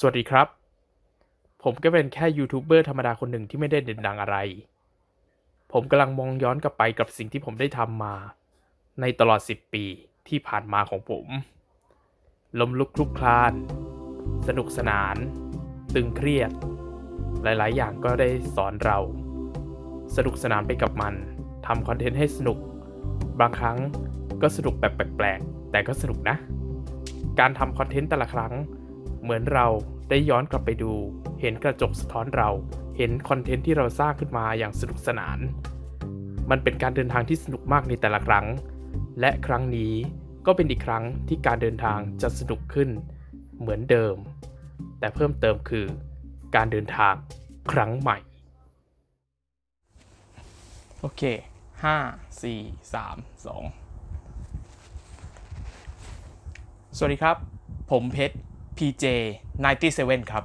สวัสดีครับ ผมก็เป็นแค่ยูทูบเบอร์ธรรมดาคนหนึ่งที่ไม่ได้เด่นดังอะไร ผมกำลังมองย้อนกลับไปกับสิ่งที่ผมได้ทำมา ในตลอด 10 ปีที่ผ่านมาของผม ล้มลุกคลุกคลาน สนุกสนาน ตึงเครียด หลายๆ อย่างก็ได้สอนเรา สนุกสนานไปกับมันทำคอนเทนต์ให้สนุก บางครั้งก็สนุกแบบแปลกๆแต่ก็สนุกนะ การทำคอนเทนต์แต่ละครั้ง เหมือนเราได้ย้อนกลับไปดู เห็นกระจกสะท้อนเรา เห็นคอนเทนต์ที่เราสร้างขึ้นมาอย่างสนุกสนาน มันเป็นการเดินทางที่สนุกมากในแต่ละครั้ง และครั้งนี้ก็เป็นอีกครั้งที่การเดินทางจะสนุกขึ้น เหมือนเดิม แต่เพิ่มเติมคือ การเดินทางครั้งใหม่ โอเคห้าสี่สามสองสวัสดีครับ ผมเพชร PJ 97 ครับ